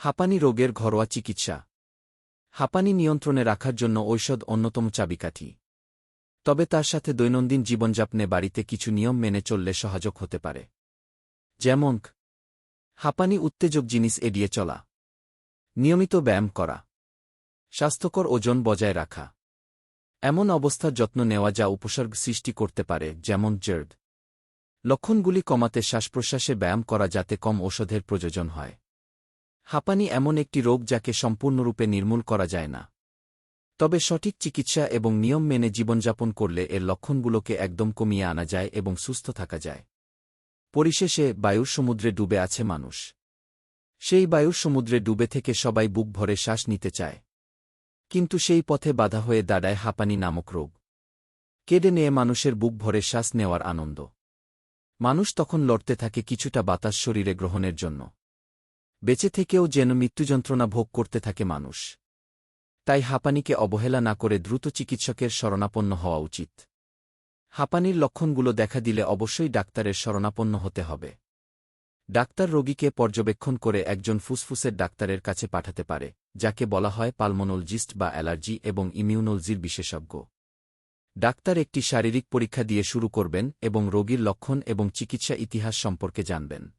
হাঁপানি রোগের ঘরোয়া চিকিৎসা। হাঁপানি নিয়ন্ত্রণে রাখার জন্য ঔষধ অন্যতম চাবিকাঠি। তবে তার সাথে দৈনন্দিন জীবনযাপনে বাড়িতে কিছু নিয়ম মেনে চললে সহায়ক হতে পারে। যেমন, হাঁপানি উত্তেজক জিনিস এড়িয়ে চলা। নিয়মিত ব্যায়াম করা। স্বাস্থ্যকর ওজন বজায় রাখা। এমন অবস্থার যত্ন নেওয়া যা উপসর্গ সৃষ্টি করতে পারে, যেমন জের্ড। লক্ষণগুলি কমাতে শ্বাসপ্রশ্বাসে ব্যায়াম করা যাতে কম ওষুধের প্রয়োজন হয়। হাঁপানি এমন একটি রোগ যাকে সম্পূর্ণরূপে নির্মূল করা যায় না। তবে সঠিক চিকিৎসা এবং নিয়ম মেনে জীবনযাপন করলে এর লক্ষণগুলোকে একদম কমিয়ে আনা যায় এবং সুস্থ থাকা যায়। পরিশেষে বায়ুর সমুদ্রে ডুবে আছে মানুষ। সেই বায়ুর সমুদ্রে ডুবে থেকে সবাই বুক ভরে শ্বাস নিতে চায়। কিন্তু সেই পথে বাধা হয়ে দাঁড়ায় হাঁপানি নামক রোগ। কেড়ে নিয়ে মানুষের বুক ভরে শ্বাস নেওয়ার আনন্দ। মানুষ তখন লড়তে থাকে কিছুটা বাতাস শরীরে গ্রহণের জন্য। বেঁচে থেকেও যেন মৃত্যুযন্ত্রণা ভোগ করতে থাকে মানুষ। তাই হাঁপানিকে অবহেলা না করে দ্রুত চিকিৎসকের শরণাপন্ন হওয়া উচিত। হাঁপানির লক্ষণগুলো দেখা দিলে অবশ্যই ডাক্তারের শরণাপন্ন হতে হবে। ডাক্তার রোগীকে পর্যবেক্ষণ করে একজন ফুসফুসের ডাক্তারের কাছে পাঠাতে পারে, যাকে বলা হয় পালমোনোলজিস্ট বা অ্যালার্জি এবং ইমিউনোলজির বিশেষজ্ঞ। ডাক্তার একটি শারীরিক পরীক্ষা দিয়ে শুরু করবেন এবং রোগীর লক্ষণ এবং চিকিৎসা ইতিহাস সম্পর্কে জানবেন।